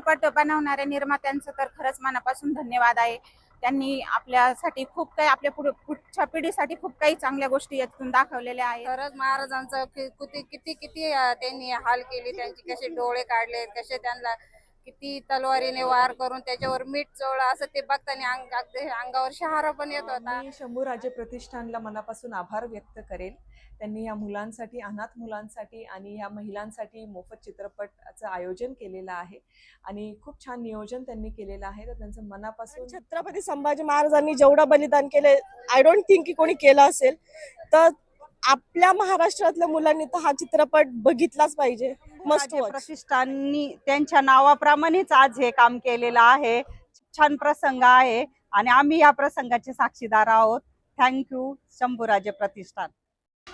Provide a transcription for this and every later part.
चित्रपट बनवणाऱ्या निर्मात्यांचं तर खरंच मनापासून धन्यवाद आहे. त्यांनी आपल्यासाठी खूप काही आपल्या पुढे पुढच्या पिढीसाठी खूप काही चांगल्या गोष्टी यातून दाखवलेल्या आहेत. खरंच महाराजांचं किती किती किती त्यांनी हाल केली त्यांचे कसे डोळे काढले कसे त्यांना किती तलवारीने वार करून त्याच्यावर मीठ चोळलं असं ते बघताना अंग अगदी अंगावर शहारा पण येत होता. मी शंभूराजे प्रतिष्ठानला मनापासून आभार व्यक्त करेल त्यांनी या मुलांसाठी अनाथ मुलांसाठी आणि या महिलांसाठी मोफत चित्रपटाचं आयोजन केलेलं आहे. आणि खूप छान नियोजन त्यांनी केलेलं आहे. तर त्यांचं मनापासून छत्रपती संभाजी महाराजांनी जेवढं बलिदान केले आय डोंट थिंक की कोणी केलं असेल. तर आपल्या महाराष्ट्रातल्या मुलांनी तर हा चित्रपट बघितलाच पाहिजे. वॉच प्रतिष्ठाननी त्यांच्या नावाप्रमाणेच आज हे काम केलेलं आहे. छान प्रसंग आहे आणि आम्ही या प्रसंगाचे साक्षीदार आहोत. थँक्यू शंभूराजे प्रतिष्ठान.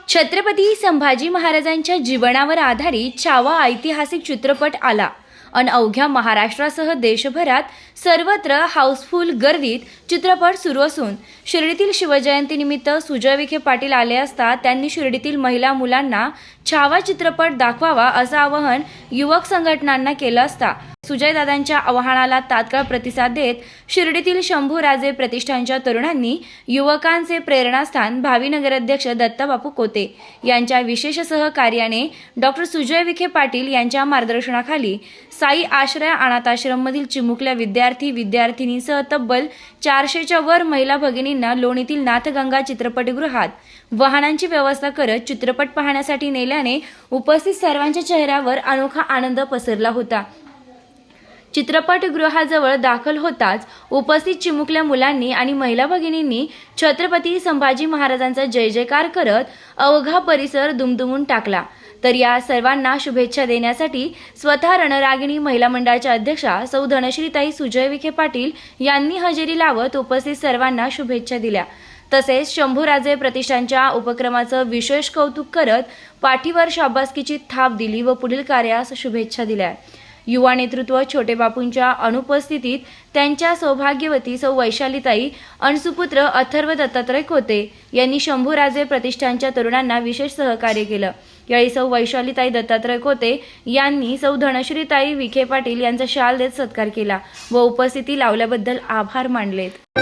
छत्रपती संभाजी महाराजांच्या जीवनावर आधारित छावा ऐतिहासिक चित्रपट आला. अन अवघ्या महाराष्ट्रासह देशभरात सर्वत्र हाऊसफुल गर्दीत चित्रपट सुरू असून शिर्डीतील शिवजयंतीनिमित्त सुजय विखे पाटील आले असता त्यांनी शिर्डीतील महिला मुलांना छावा चित्रपट दाखवावा असं आवाहन युवक संघटनांना केलं असता. सुजयदादांच्या आवाहनाला तात्काळ प्रतिसाद देत शिर्डीतील शंभूराजे प्रतिष्ठानच्या तरुणांनी युवकांचे प्रेरणास्थान भावी नगराध्यक्ष दत्ताबापू कोते यांच्या विशेष सहकार्याने डॉक्टर सुजय विखे पाटील यांच्या मार्गदर्शनाखाली साई आश्रय अनाथाश्रममधील चिमुकल्या विद्यार्थी विद्यार्थिनींसह तब्बल चारशेच्या वर महिला भगिनींना लोणीतील नाथगंगा चित्रपटगृहात वाहनांची व्यवस्था करत चित्रपट पाहण्यासाठी नेल्याने उपस्थित सर्वांच्या चेहऱ्यावर अनोखा आनंद पसरला होता. चित्रपटगृहाजवळ दाखल होताच उपस्थित चिमुकल्या मुलांनी आणि महिला भगिनींनी छत्रपती संभाजी महाराजांचा जय जयकार करत अवघा परिसर दुमदुमून टाकला. तर या सर्वांना शुभेच्छा देण्यासाठी स्वतः रणरागिणी महिला मंडळाच्या अध्यक्षा सौ धनश्रीताई सुजय विखे पाटील यांनी हजेरी लावत उपस्थित सर्वांना शुभेच्छा दिल्या. तसेच शंभूराजे प्रतिष्ठानच्या उपक्रमाचं विशेष कौतुक करत पाठीवर शाबासकीची थाप दिली व पुढील कार्यास शुभेच्छा दिल्या. युवा नेतृत्व छोटे बापूंच्या अनुपस्थितीत त्यांच्या सौभाग्यवती सौ वैशालीताई आणि सुपुत्र अथर्व दत्तात्रय खोते यांनी शंभूराजे प्रतिष्ठानच्या तरुणांना विशेष सहकार्य केलं. यावेळी सौ वैशालीताई दत्तात्रय खोते यांनी सौ धनश्रीताई विखे पाटील यांचा शाल देत सत्कार केला व उपस्थिती लावल्याबद्दल आभार मानलेत.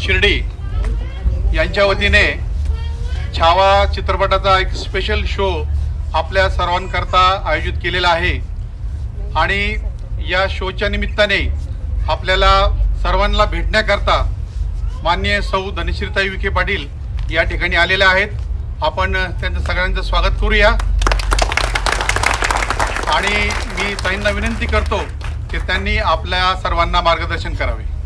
शिर्डी यांच्या वतीने छावा चित्रपटाचा एक स्पेशल शो आपल्या सर्वांकरता आयोजित केलेला आहे. आणि या शोच्या निमित्ताने आपल्याला सर्वांना भेटण्याकरता मान्य सौ धनश्रीताई विखे पाटील या ठिकाणी आलेल्या आहेत. आपण त्यांचं सगळ्यांचं स्वागत करूया. आणि मी ताईंना विनंती करतो की त्यांनी आपल्या सर्वांना मार्गदर्शन करावे.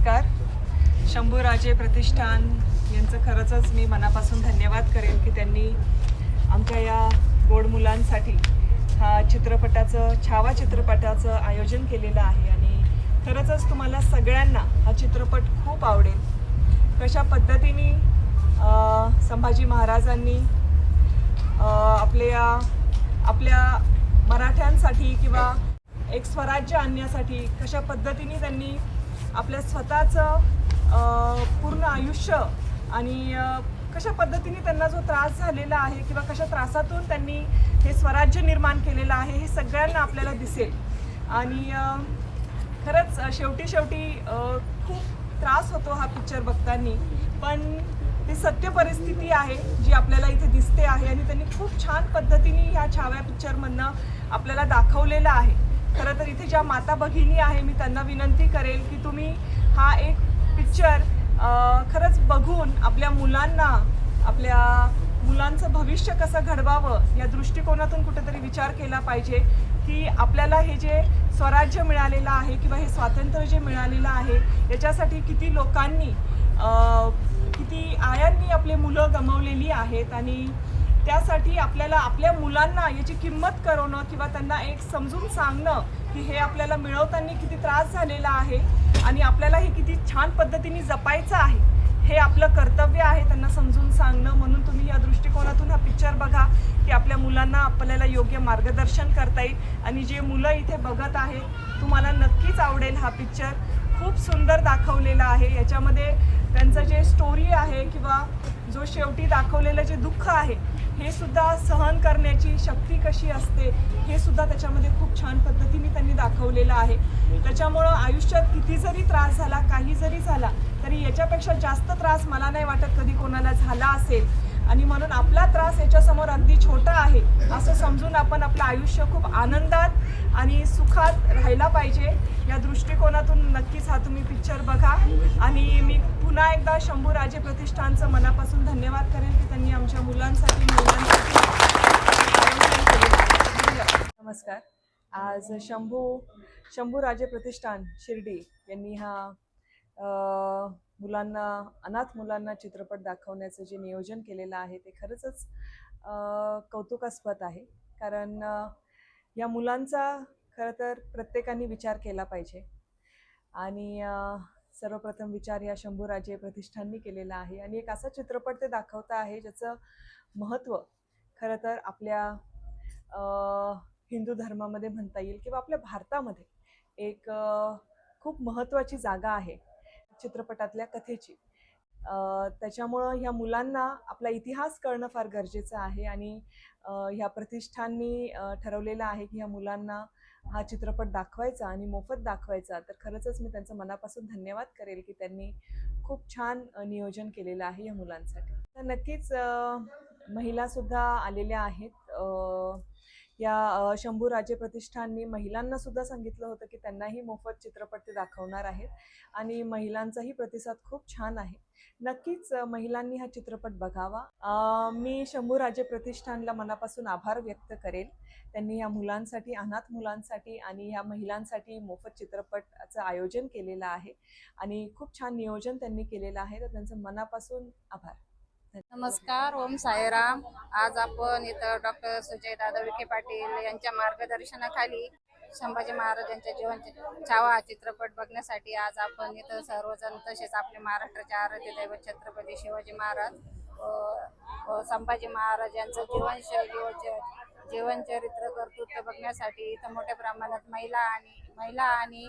नमस्कार. शंभूराजे प्रतिष्ठान यांचं खरंच मी मनापासून धन्यवाद करेन की त्यांनी आमच्या या गोड मुलांसाठी हा चित्रपटाचं छावा चित्रपटाचं आयोजन केलेलं आहे आणि खरंच तुम्हाला सगळ्यांना हा चित्रपट खूप आवडेल. कशा पद्धतीने संभाजी महाराजांनी आपल्या आपल्या मराठ्यांसाठी किंवा एक स्वराज्य आणण्यासाठी कशा पद्धतीने त्यांनी आपल्या स्वतःचं पूर्ण आयुष्य आणि कशा पद्धतीने त्यांना जो त्रास झालेला आहे किंवा कशा त्रासातून त्यांनी हे स्वराज्य निर्माण केलेलं आहे हे सगळ्यांना आपल्याला दिसेल. आणि खरंच शेवटी शेवटी खूप त्रास होतो हा पिक्चर बघताना. पण ती सत्य परिस्थिती आहे जी आपल्याला इथे दिसते आहे आणि त्यांनी खूप छान पद्धतीने ह्या छाव्या पिक्चरमधनं आपल्याला दाखवलेलं आहे. खरं तर इथे ज्या माता भगिनी आहे मी त्यांना विनंती करेल की तुम्ही हा एक पिक्चर खरंच बघून आपल्या मुलांना आपल्या मुलांचं भविष्य कसं घडवावं या दृष्टिकोनातून कुठेतरी विचार केला पाहिजे की आपल्याला हे जे स्वराज्य मिळालेलं आहे किंवा हे स्वातंत्र्य जे मिळालेलं आहे याच्यासाठी किती लोकांनी किती आयांनी आपले मुलं गमावलेली आहेत आणि त्यासाठी आपल्याला आपल्या मुलांना याची किंमत करवणं किंवा त्यांना एक समजून सांगणं की हे आपल्याला मिळवताना किती त्रास झालेला आहे आणि आपल्याला हे किती छान पद्धतीने जपायचं आहे हे आपलं कर्तव्य आहे त्यांना समजून सांगणं. म्हणून तुम्ही या दृष्टिकोनातून हा पिक्चर बघा की आपल्या मुलांना आपल्याला योग्य मार्गदर्शन करता येईल. आणि जे मुलं इथे बघत आहेत तुम्हाला नक्कीच आवडेल हा पिक्चर खूप सुंदर दाखवलेला आहे. याच्यामध्ये त्यांचं जे स्टोरी आहे किंवा जो शेवटी दाखवलेलं जे दुःख आहे हे सुद्धा सहन करण्याची शक्ती कशी असते हे सुद्धा त्याच्यामध्ये खूप छान पद्धतीने त्यांनी दाखवलेलं आहे. त्याच्यामुळं आयुष्यात किती जरी त्रास झाला काही जरी झाला तरी याच्यापेक्षा जास्त त्रास मला नाही वाटत कधी कोणाला झाला असेल. आणि म्हणून आपला त्रास याच्यासमोर अगदी छोटा आहे असं समजून आपण आपलं आयुष्य खूप आनंदात आणि सुखात राहायला पाहिजे. या दृष्टिकोनातून नक्कीच हा तुम्ही पिक्चर बघा. आणि मी पुन्हा एकदा शंभू राजे प्रतिष्ठानचं मनापासून धन्यवाद करेन की त्यांनी आमच्या मुलांसाठी मुलांसाठी नमस्कार. आज शंभू शंभू राजे प्रतिष्ठान शिर्डी यांनी हा मुलांना अनाथ मुलांना चित्रपट दाखवण्याचं जे नियोजन केलेलं आहे ते खरंच कौतुकास्पद आहे. कारण या मुलांचा खरं तर प्रत्येकाने विचार केला पाहिजे. आणि सर्वप्रथम विचार या शंभूराजे प्रतिष्ठाननी केलेला आहे. आणि एक असा चित्रपट ते दाखवता आहे ज्याचं महत्त्व खरं तर आपल्या हिंदू धर्मामध्ये म्हणता येईल किंवा आपल्या भारतामध्ये एक खूप महत्त्वाची जागा आहे. चित्रपटातल्या कथेची. त्याच्यामुळं ह्या मुलांना आपला इतिहास कळणं फार गरजेचं आहे आणि ह्या प्रतिष्ठाननी ठरवलेलं आहे की ह्या मुलांना हा चित्रपट दाखवायचा आणि मोफत दाखवायचा. तर खरंच मी त्यांचं मनापासून धन्यवाद करेल की त्यांनी खूप छान नियोजन केलेलं आहे या मुलांसाठी. तर नक्कीच महिलासुद्धा आलेल्या आहेत. या शंभू राजे प्रतिष्ठाननी महिलांना सुद्धा सांगितलं होतं की त्यांनाही मोफत चित्रपट ते दाखवणार आहेत आणि महिलांचाही प्रतिसाद खूप छान आहे. नक्कीच महिलांनी हा चित्रपट बघावा. मी शंभू राजे प्रतिष्ठानला मनापासून आभार व्यक्त करेल. त्यांनी या मुलांसाठी अनाथ मुलांसाठी आणि ह्या महिलांसाठी मोफत चित्रपटाचं आयोजन केलेलं आहे आणि खूप छान नियोजन त्यांनी केलेलं आहे. तर त्यांचं मनापासून आभार. नमस्कार ओम साईराम. आज आपण इथं डॉक्टर सुजय दादा विखे पाटील यांच्या मार्गदर्शनाखाली संभाजी महाराजांच्या जीवन छावा हा चित्रपट बघण्यासाठी आज आपण इथं सर्वजण तसेच आपले महाराष्ट्राचे आराध्य दैवत छत्रपती शिवाजी महाराज संभाजी महाराज यांचं जीवनशैली व जीवनचरित्र कर्तृत्व बघण्यासाठी इथं मोठ्या प्रमाणात महिला आणि महिला आणि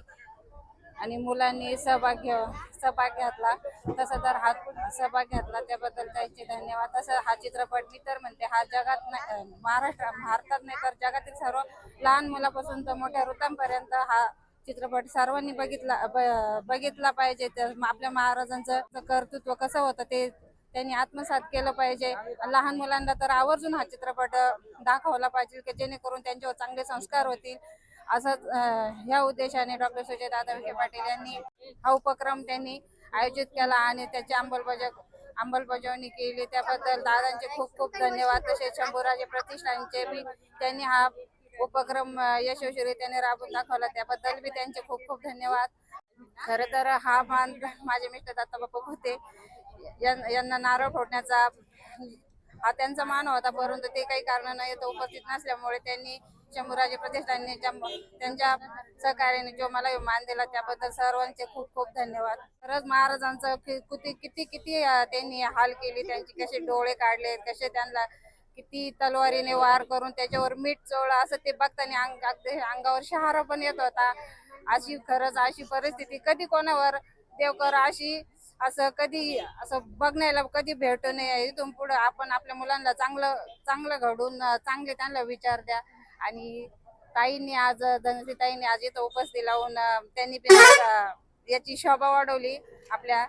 आणि मुलांनी सहभाग घ्या सहभाग घेतला तसं तर हा सहभाग घेतला त्याबद्दल त्यांचे धन्यवाद. तसं हा चित्रपट मी तर म्हणते हा जगात नाही महाराष्ट्र भारतात नाही तर जगातील सर्व लहान मुलापासून तर मोठ्या ऋतांपर्यंत हा चित्रपट सर्वांनी बघितला बघितला पाहिजे. तर आपल्या महाराजांचं कर्तृत्व कसं होतं ते त्यांनी आत्मसात केलं पाहिजे. लहान मुलांना तर आवर्जून हा चित्रपट दाखवला पाहिजे की जेणेकरून त्यांच्यावर चांगले संस्कार होतील. असंच ह्या उद्देशाने डॉक्टर सुजय दादा विखे पाटील यांनी हा उपक्रम त्यांनी आयोजित केला आणि त्याची अंमलबजावणी अंमलबजावणी केली. त्याबद्दल दादांचे खूप खूप धन्यवाद. तसेच शंभूराजे प्रतिष्ठानचे बी त्यांनी हा उपक्रम यशस्वीरित्याने राबून दाखवला. त्याबद्दल बी त्यांचे खूप खूप धन्यवाद. खर तर हा मान माझे मिस्टर दत्ताबापा होते यां- यांना नारळ फोडण्याचा हा त्यांचा मान होता. परंतु ते काही कारणाने इथं उपस्थित नसल्यामुळे त्यांनी शंभूराजे प्रतिष्ठानने त्यांच्या सहकार्याने जो मला मान दिला त्याबद्दल सर्वांचे खूप खूप धन्यवाद. खरंच महाराजांचं किती किती किती त्यांनी हाल केली त्यांचे कसे डोळे काढले कसे त्यांना किती तलवारीने वार करून त्याच्यावर मीठ चोळ असं ते बघताना अंग अगदी अंगावर शहारा पण येत होता. अशी खरंच अशी परिस्थिती कधी कोणावर देवकर अशी असं कधी असं बघण्याला कधी भेटू नये इथून पुढे आपण आपल्या मुलांना चांगलं चांगलं घडून चांगले त्यांना विचार द्या. आणि ताईंनी आज धनश्री ताईंनी आज इथं उपस्थिती लावून त्यांनी याची शोभा वाढवली. आपल्या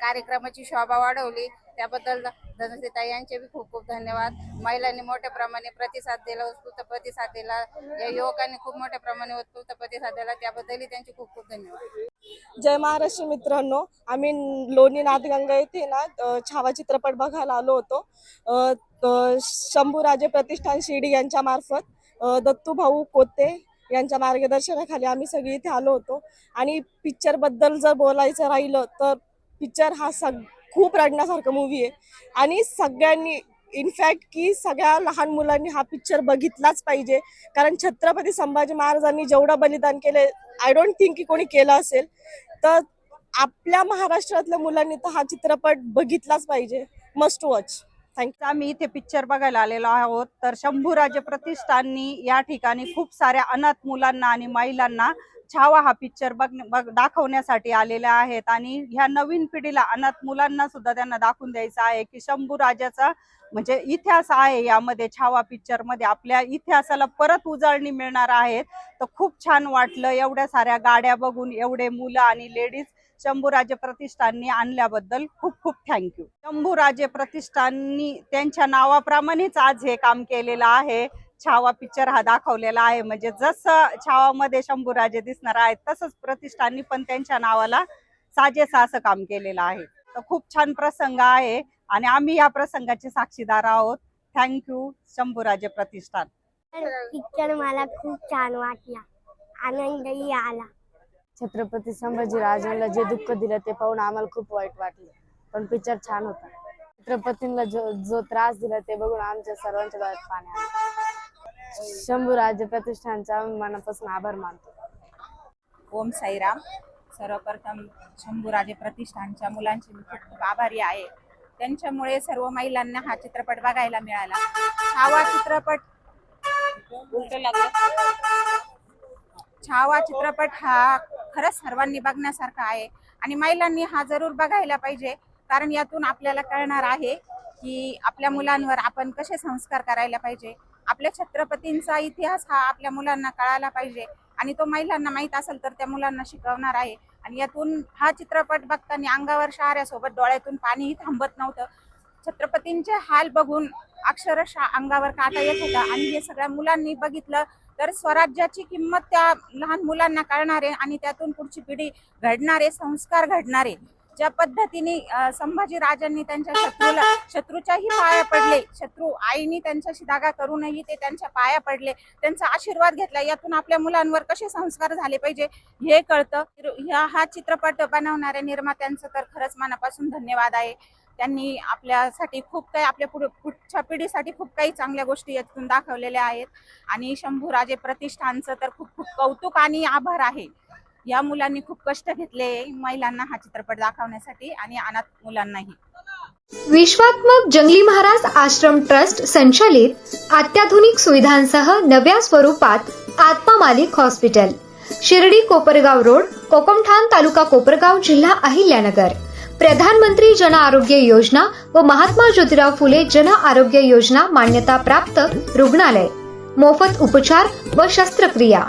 कार्यक्रमाची शोभा वाढवली. त्याबद्दल धनश्री ताई यांचे बी खूप खूप धन्यवाद. महिलांनी मोठ्या प्रमाणे प्रतिसाद दिला उत्स्फूर्त प्रतिसाद दिला. या युवकांनी खूप मोठ्या प्रमाणे उत्स्फूर्त प्रतिसाद दिला. त्याबद्दलही त्यांचे खूप खूप धन्यवाद. जय महाराष्ट्र मित्रांनो. आम्ही लोणी नाथगंगा येथे ना छावा चित्रपट बघायला आलो होतो. शंभूराजे प्रतिष्ठान शिर्डी यांच्या मार्फत दत्तू भाऊ कोते यांच्या मार्गदर्शनाखाली आम्ही सगळी इथे आलो होतो. आणि पिक्चरबद्दल जर बोलायचं राहिलं तर पिक्चर हा सग खूप रडण्यासारखं मूवी आहे. आणि सगळ्यांनी इनफॅक्ट की सगळ्या लहान मुलांनी हा पिक्चर बघितलाच पाहिजे. कारण छत्रपती संभाजी महाराजांनी जेवढं बलिदान केले आय डोंट थिंक की कोणी केलं असेल. तर आपल्या महाराष्ट्रातल्या मुलांनी तर हा चित्रपट बघितलाच पाहिजे. मस्ट वॉच थँक्यू आम्ही इथे पिक्चर बघायला आलेलो आहोत. तर शंभूराजे प्रतिष्ठाननी या ठिकाणी खूप साऱ्या अनाथ मुलांना आणि महिलांना छावा हा पिक्चर बघ दाखवण्यासाठी आलेल्या आहेत. आणि ह्या नवीन पिढीला अनाथ मुलांना सुद्धा त्यांना दाखवून द्यायचं आहे की शंभू राजाचा म्हणजे इतिहास आहे यामध्ये छावा पिक्चरमध्ये. आपल्या इतिहासाला परत उजळणी मिळणार आहे तर खूप छान वाटलं एवढ्या साऱ्या गाड्या बघून एवढे मुलं आणि लेडीज शंभूराजे प्रतिष्ठाननी आणल्याबद्दल खूप खूप थँक्यू शंभूराजे प्रतिष्ठाननी त्यांच्या नावाप्रमाणेच आज हे काम केलेलं आहे. छावा पिक्चर हा दाखवलेला आहे. म्हणजे जसं छावामध्ये शंभूराजे दिसणार आहेत तसंच प्रतिष्ठाननी पण त्यांच्या नावाला साजेसं असं काम केलेलं आहे. तर खूप छान प्रसंग आहे आणि आम्ही या प्रसंगाचे साक्षीदार आहोत. थँक्यू शंभूराजे प्रतिष्ठान. पिक्चर मला खूप छान वाटला. आनंदही आला. छत्रपती संभाजी राजांना जे दुःख दिलं ते पाहून आम्हाला खूप वाईट वाटलं. पण पिक्चर छान होता. छत्रपतींना जो जो त्रास दिला ते बघून आमच्या सर्वांच्या डोळ्यात पाणी आलं. शंभू राज्य प्रतिष्ठानचा मनापासून आभार मानतो. ओम साईराम. सर्वप्रथम शंभूराजे प्रतिष्ठानच्या मुलांचे मी खूप खूप आभारी आहे. त्यांच्यामुळे सर्व महिलांना हा चित्रपट बघायला मिळाला. छावा चित्रपट उलट लागलं. छावा चित्रपट हा खरंच सर्वांनी बघण्यासारखा आहे. आणि महिलांनी हा जरूर बघायला पाहिजे कारण यातून आपल्याला कळणार आहे की आपल्या मुलांवर आपण कसे संस्कार करायला पाहिजे. आपल्या छत्रपतींचा इतिहास हा आपल्या मुलांना कळायला पाहिजे. आणि तो महिलांना माहीत असेल तर त्या मुलांना शिकवणार आहे. आणि यातून हा चित्रपट बघताना अंगावर शहाऱ्यासोबत डोळ्यातून पाणीही थांबत नव्हतं. छत्रपतींचे हाल बघून अक्षरशः अंगावर काटा येत होता. आणि हे सगळ्या मुलांनी बघितलं तर स्वराज्याची किंमत त्या लहान मुलांना कळणार आहे आणि त्यातून पुढची पिढी घडणारे संस्कार घडणारे ज्या पद्धतीने संभाजी राजांनी त्यांच्या शत्रूला शत्रूच्याही पाया पडले शत्रू आईनी त्यांच्याशी दागा करूनही ते त्यांच्या पाया पडले त्यांचा आशीर्वाद घेतला यातून आपल्या मुलांवर कसे संस्कार झाले पाहिजे हे कळतं. ह्या हा चित्रपट बनवणाऱ्या निर्मात्यांचं तर खरंच मनापासून धन्यवाद आहे. त्यांनी आपल्यासाठी खूप काही आपल्या पुढे पुढच्या पिढीसाठी खूप काही चांगल्या गोष्टी यातून दाखवलेल्या आहेत. आणि शंभूराजे प्रतिष्ठानचं तर खूप खूप कौतुक आणि आभार आहे. या मुलांनी खूप कष्ट घेतले महिलांना हा चित्रपट दाखवण्यासाठी आणि अनाथ मुलांनाही. विश्वात्मक जंगली महाराज आश्रम ट्रस्ट संचालित अत्याधुनिक सुविधांसह नव्या स्वरूपात आत्मा मालिक हॉस्पिटल शिर्डी कोपरगाव रोड कोकमठाण तालुका कोपरगाव जिल्हा अहिल्यानगर. प्रधानमंत्री जन आरोग्य योजना व महात्मा ज्योतिराव फुले जन आरोग्य योजना मान्यता प्राप्त रुग्णालय मोफत उपचार व शस्त्रक्रिया.